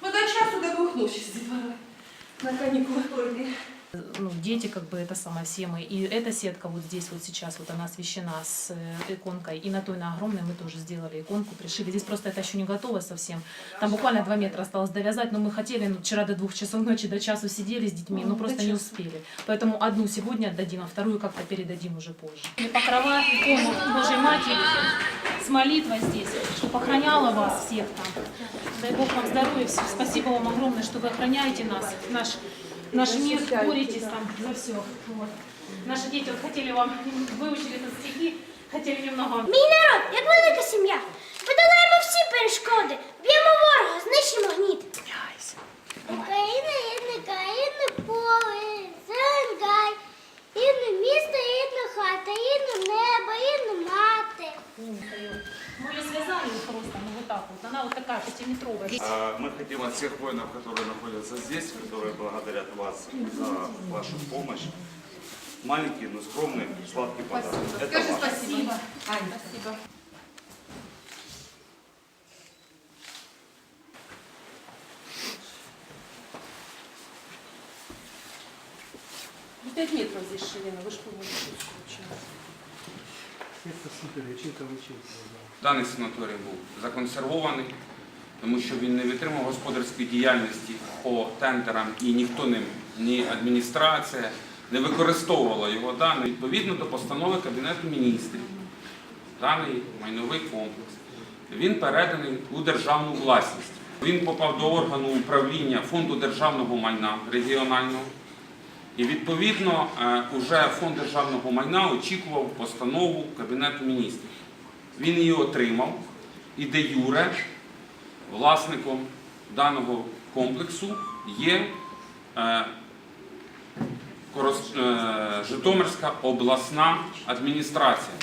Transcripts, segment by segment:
Мы до часу, до двух ночи детворой на каникулах. Ну, дети, как бы это самое, все мы. И эта сетка вот здесь вот сейчас, вот она освещена с э, иконкой. И на той, на огромной мы тоже сделали иконку, пришили. Здесь просто это еще не готово совсем. Там буквально два метра осталось довязать, но мы хотели, ну, вчера до двух часов ночи, до часу сидели с детьми, но просто не успели. Поэтому одну сегодня отдадим, а вторую как-то передадим уже позже. И покрова икону Божьей Матери с молитвой здесь, чтобы охраняла вас всех там. Дай Бог вам здоровья, спасибо вам огромное, что вы охраняете нас, наш, наш мир, боретесь там за все. Вот. Наши дети вот хотели вам, выучили тут стихи, хотели немного Мій народ, як велика сім'я. Подолаємо всі перешкоди, б'ємо ворога, знищимо гніт. Україна єдна країна, поле, зелень гай, єдне місто, єдна хата, єдне небо, єдна мати. Связали вот просто, так вот. Она вот такая пятиметровая. А, Мы хотим от всех воинов, которые находятся здесь, которые благодарят вас за вашу помощь, маленький, но скромный, сладкий подарок. Это Скажи ваше. спасибо. Аня, спасибо. Ну, Пять метров здесь ширина, вы что можете Даний санаторій був законсервований, тому що він не витримав господарської діяльності по тендерам і ніхто ним, ні адміністрація не використовувала його дані відповідно до постанови Кабінету міністрів. Даний майновий комплекс. Він переданий у державну власність. Він попав до органу управління фонду державного майна регіонального. І відповідно е, уже фонд державного майна очікував постанову Кабінету міністрів. Він її отримав і де юре власником даного комплексу є е, е, Житомирська обласна адміністрація.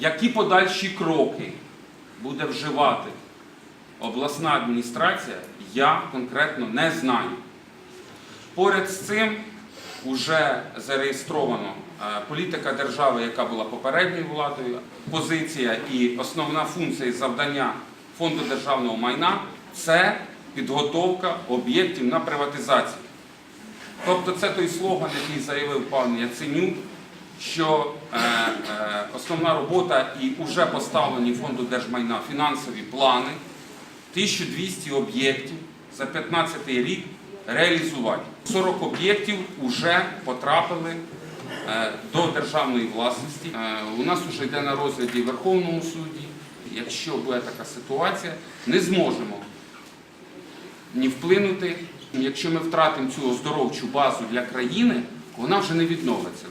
Які подальші кроки буде вживати обласна адміністрація, я конкретно не знаю. Поряд з цим вже зареєстровано е, політика держави, яка була попередньою владою, позиція і основна функція і завдання фонду державного майна це підготовка об'єктів на приватизацію. Тобто це той слоган, який заявив пан Яценюк, що е, е, основна робота і вже поставлені фонду держмайна фінансові плани 1200 об'єктів за 15 рік реалізувати. 40 об'єктів вже потрапили е, до державної власності. Е, У нас вже йде на розгляді Верховному суді. Якщо буде така ситуація, не зможемо ні вплинути. Якщо ми втратимо цю оздоровчу базу для країни, вона вже не відновиться.